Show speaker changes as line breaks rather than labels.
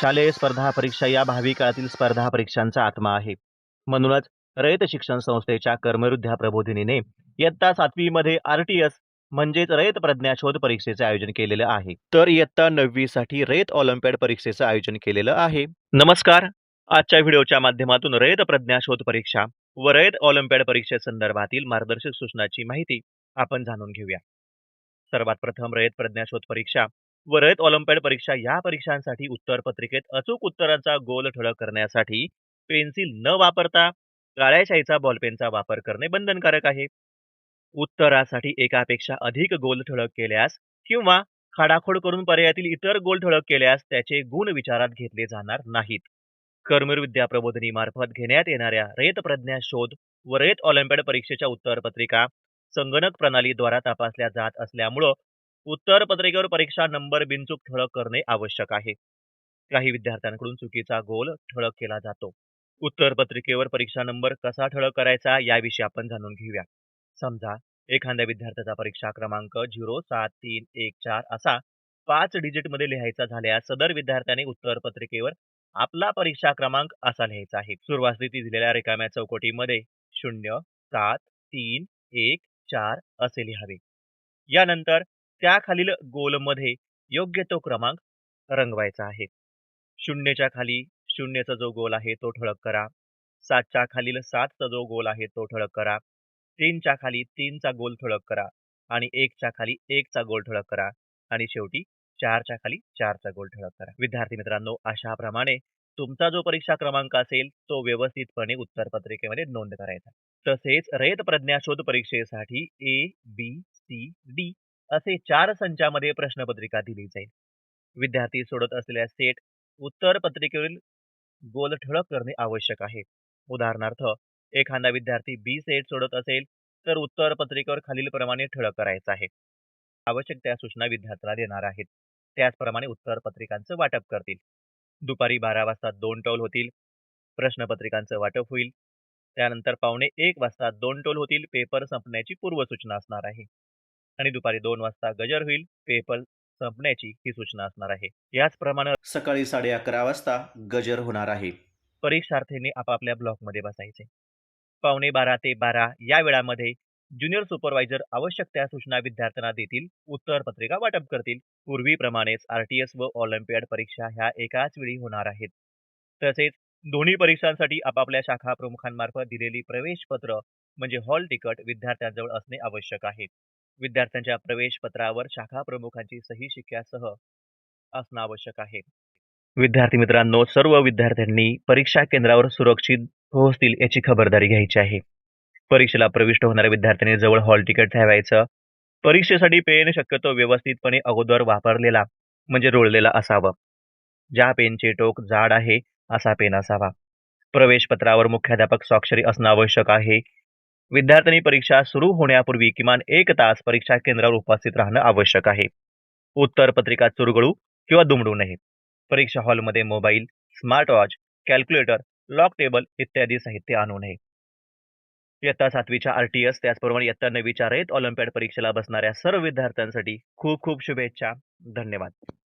शालेय स्पर्धा परीक्षा या भावी काळातील स्पर्धा परीक्षांचा आत्मा आहे. म्हणूनच रयत शिक्षण संस्थेच्या कर्मविरुद्ध्या प्रबोधिनीने इयत्ता सातवीमध्ये आर टी एस म्हणजेच रयत प्रज्ञा शोध परीक्षेचे आयोजन केलेलं आहे. तर इयत्ता नववी साठी रयत ऑलिम्पियाड परीक्षेचं आयोजन केलेलं आहे. नमस्कार. आजच्या व्हिडिओच्या माध्यमातून रयत प्रज्ञा शोध परीक्षा व रयत ऑलिम्पियाड परीक्षेसंदर्भातील मार्गदर्शक सूचनाची माहिती आपण जाणून घेऊया. सर्वात प्रथम रयत प्रज्ञा शोध परीक्षा व रयत ऑलिम्पियड परीक्षा या परीक्षांसाठी उत्तर पत्रिकेत अचूक उत्तरांचा गोल ठळक करण्यासाठी पेन्सिल न वापरता काळ्या शाईचा बॉलपेनचा वापर करणे बंधनकारक आहे. उत्तरासाठी एकापेक्षा अधिक गोल ठळक केल्यास किंवा खाडाखोड करून पर्यायातील इतर गोल ठळक केल्यास त्याचे गुण विचारात घेतले जाणार नाहीत. कर्मवीर विद्या प्रबोधिनी मार्फत घेण्यात येणाऱ्या रयत प्रज्ञा शोध व रयत ऑलिम्पियड परीक्षेच्या उत्तरपत्रिका संगणक प्रणालीद्वारा तपासल्या जात असल्यामुळं उत्तर पत्रिकेवर परीक्षा नंबर बिनचूक ठळक करणे आवश्यक आहे. काही विद्यार्थ्यांकडून चुकीचा गोल ठळक केला जातो. उत्तर पत्रिकेवर परीक्षा नंबर कसा ठळक करायचा याविषयी आपण जाणून घेऊया. समजा एखाद्या विद्यार्थ्याचा परीक्षा क्रमांक झिरो सात तीन एक चार असा पाच डिजिटमध्ये लिहायचा झाल्यास सदर विद्यार्थ्याने उत्तर पत्रिकेवर आपला परीक्षा क्रमांक असा लिहायचा आहे. सुरुवातीस दिलेल्या रिकाम्या चौकटीमध्ये शून्य सात तीन एक चार असे लिहावे. यानंतर त्याखालील गोलमध्ये योग्य तो क्रमांक रंगवायचा आहे. शून्यच्या खाली शून्यचा जो गोल आहे तो ठळक करा. सातच्या खालील सातचा जो गोल आहे तो ठळक करा. तीनच्या खाली तीनचा गोल ठळक करा आणि एकच्या खाली एकचा गोल ठळक करा आणि शेवटी चारच्या खाली चारचा गोल ठळक करा. विद्यार्थी मित्रांनो अशाप्रमाणे तुमचा जो परीक्षा क्रमांक असेल तो व्यवस्थितपणे उत्तरपत्रिकेमध्ये नोंद करायचा. तसेच रयत प्रज्ञा शोध परीक्षेसाठी ए बी सी डी असे चार संचामध्ये प्रश्नपत्रिका दिली जाईल. विद्यार्थी सोडत असलेल्या सेट उत्तर पत्रिकेवरील गोल ठळक करणे आवश्यक आहे. उदाहरणार्थ एखादा विद्यार्थी बी सेट सोडत असेल तर उत्तर पत्रिकेवर खालीलप्रमाणे ठळक करायचं आहे. आवश्यक त्या सूचना विद्यार्थ्याला देणार आहेत. त्याचप्रमाणे उत्तर पत्रिकांचं वाटप करतील. दुपारी बारा वाजता दोन टोल होतील. प्रश्नपत्रिकांचं वाटप होईल. त्यानंतर पावणे एक वाजता दोन टोल होतील. पेपर संपण्याची पूर्वसूचना असणार आहे. आणि दुपारी दोन वाजता गजर होईल पेपर संपण्याची ही सूचना असणार आहे. याचप्रमाणे सकाळी साडे अकरा वाजता गजर होणार आहे. परीक्षार्थींनी आपापल्या ब्लॉकमध्ये बसायचे. पावणे बारा ते बारा या वेळामध्ये ज्युनियर सुपरवायझर आवश्यक त्या सूचना विद्यार्थ्यांना देतील उत्तर पत्रिका वाटप करतील. पूर्वीप्रमाणेच आरटीएस व ऑलिम्पियाड परीक्षा ह्या एकाच वेळी होणार आहेत. तसेच दोन्ही परीक्षांसाठी आपापल्या शाखा प्रमुखांमार्फत दिलेली प्रवेश पत्र म्हणजे हॉल तिकट विद्यार्थ्यांजवळ असणे आवश्यक आहे. विद्यार्थ्यांच्या प्रवेश पत्रावर शाखा प्रमुखांची सही शिक्क्यासह असणं आवश्यक आहे. विद्यार्थी मित्रांनो सर्व विद्यार्थ्यांनी परीक्षा केंद्रावर सुरक्षित पोहोचतील याची खबरदारी घ्यायची आहे. परीक्षेला प्रविष्ट होणाऱ्या विद्यार्थ्यांनी जवळ हॉल तिकीट ठेवायचं परीक्षेसाठी पेन शक्यतो व्यवस्थितपणे अगोदर वापरलेला म्हणजे रोळलेला असावं. ज्या पेनचे टोक जाड आहे असा पेन असावा. प्रवेश पत्रावर मुख्याध्यापक स्वाक्षरी असणं आवश्यक आहे. विद्यार्थ्यांनी परीक्षा सुरू होण्यापूर्वी किमान एक तास परीक्षा केंद्रावर उपस्थित राहणं आवश्यक आहे. उत्तर पत्रिका चुरगळू किंवा दुमडू नये. परीक्षा हॉलमध्ये mobile smart watch calculator log table इत्यादी साहित्य आणू नये. इयत्ता सातवीच्या आर टी एस त्याचप्रमाणे इयत्ता नववीच्या रयत ऑलिम्पियाड परीक्षेला बसणाऱ्या सर्व विद्यार्थ्यांसाठी खूप खूप शुभेच्छा. धन्यवाद.